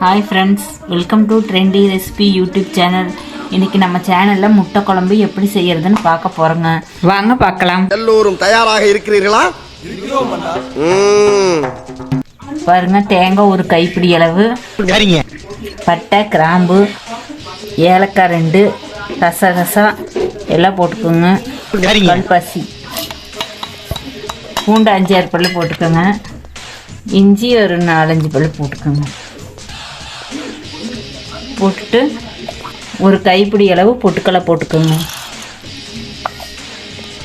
Hi friends welcome to trendy recipe YouTube channel இன்னைக்கு நம்ம சேனலில் முட்டை குழம்பு எப்படி செய்யறதுன்னு பார்க்க போகிறோங்க வாங்க பார்க்கலாம். எல்லோரும் தயாராக இருக்கிறீர்களா. பாருங்க தேங்காய் ஒரு கைப்பிடி அளவு. பட்டை கிராம்பு ஏலக்காய் ரெண்டு கசகசா எல்லாம் போட்டுக்கோங்க. கல்பாசி பூண்டு அஞ்சாறு பல்லு போட்டுக்கோங்க. இஞ்சி ஒரு நாலஞ்சு பல்லு போட்டுக்கோங்க. போட்டுட்டு ஒரு கைப்பிடி அளவு பொட்டுக்கலை போட்டுக்கோங்க.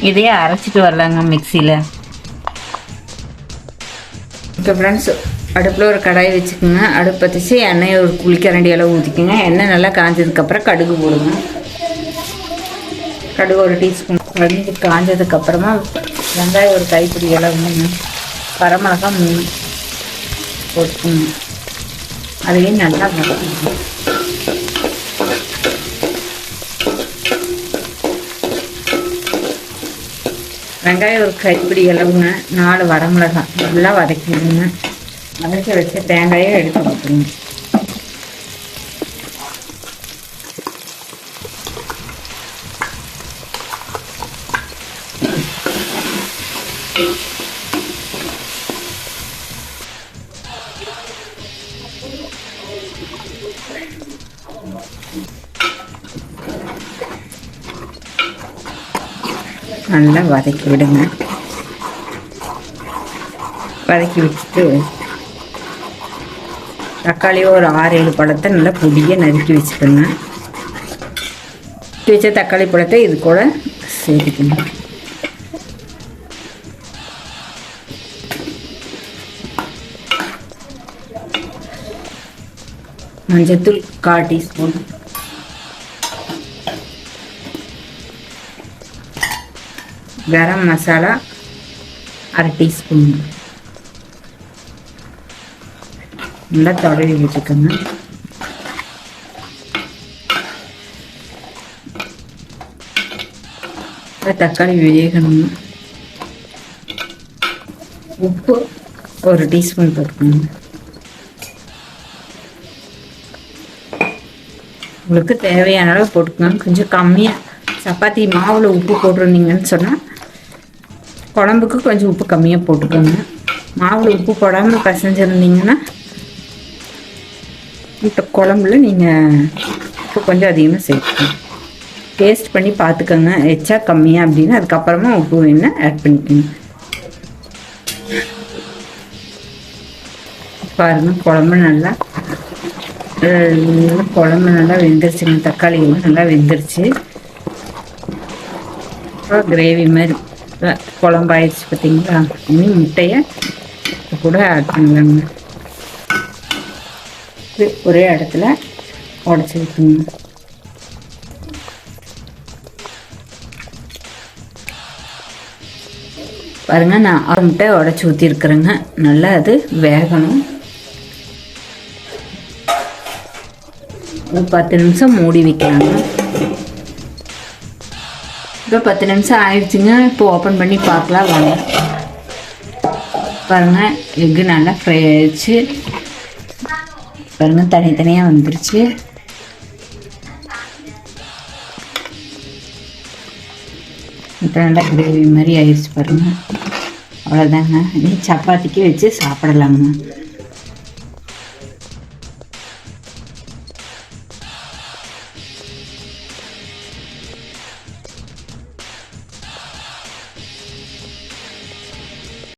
இதையே அரைச்சிட்டு வரலாங்க மிக்சியில். இப்போ ஃப்ரெண்ட்ஸ் அடுப்பில் ஒரு கடாய் வச்சுக்கோங்க. அடுப்பு பற்றிச்சு எண்ணெயை ஒரு குளிக்கரண்டி அளவு ஊற்றிக்கோங்க எண்ணெய் நல்லா காஞ்சதுக்கப்புறம் கடுகு போடுங்க. கடுகு ஒரு டீஸ்பூன் கடுகு காஞ்சதுக்கப்புறமா வெங்காயம் ஒரு கைப்பிடி அளவு மூணு வரமிளகா மூணு போட்டுக்கோங்க. அதையும் நல்லா வதக்கணும் வெங்காயம் ஒரு கைப்பிடி அளவுங்க நாலு வரமிளகாய் நல்லா வதக்கிடுங்க. வதக்கி வச்ச தேங்காயை எடுத்து ஊற்றுங்க நல்லா வதக்கி விடுங்க. வதக்கி வச்சுட்டு தக்காளியோ ஒரு ஆறு ஏழு பழத்தை நல்லா பொடியாக நறுக்கி வச்சுக்கோங்க. வச்ச தக்காளி பழத்தை இது கூட சேர்த்துக்கணும் மஞ்சத்தூள் கால் டீஸ்பூன். கரம் மசாலா அரை டீஸ்பூன். நல்லா தடவி வச்சுக்கோங்க. தக்காளி வேகணும். உப்பு ஒரு டீஸ்பூன் போட்டுக்கோங்க. உங்களுக்கு தேவையான அளவு போட்டுக்கோங்க. கொஞ்சம் கம்மியாக சப்பாத்தி மாவில் உப்பு போட்டிருந்தீங்கன்னு சொன்னால் குழம்புக்கு கொஞ்சம் உப்பு கம்மியாக போட்டுக்கோங்க. மாவில் உப்பு போடாமல் பசஞ்சிருந்தீங்கன்னா இப்போ குழம்புல நீங்கள் உப்பு கொஞ்சம் அதிகமாக சேர்த்துக்கணும் டேஸ்ட் பண்ணி பார்த்துக்கோங்க. எச்சா கம்மியாக அப்படின்னு அதுக்கப்புறமா உப்பு வேணால் ஆட் பண்ணிக்கோங்க. பாருங்கள் குழம்பு நல்லா நல்லா குழம்பு நல்லா வெந்துருச்சுங்க. தக்காளி எல்லாம் நல்லா வெந்துருச்சு. கிரேவி மாதிரி. குழம்பாயிடுச்சு பார்த்தீங்களா? இனி முட்டையை கூட ஆட் பண்ணலாங்க. ஒரே இடத்துல உடச்சி வைக்கணும். பாருங்க நான் ஆறு முட்டை உடச்சி ஊற்றிருக்குறேங்க நல்லா அது வேகணும். ஒரு பத்து நிமிஷம் மூடி வைக்கலாங்க. இப்போ பத்து நிமிஷம் ஆயிடுச்சுங்க. இப்போ ஓப்பன் பண்ணி பார்க்கலாம் வாங்க. பாருங்கள் எக்கு நல்லா ஃப்ரை ஆயிடுச்சு. பாருங்கள் தனித்தனியாக வந்துருச்சு. இப்போ நல்லா கிரேவி மாதிரி ஆயிடுச்சு பாருங்க. அவ்வளோதாங்க நீ சப்பாத்திக்கு வச்சு சாப்பிடலாங்க.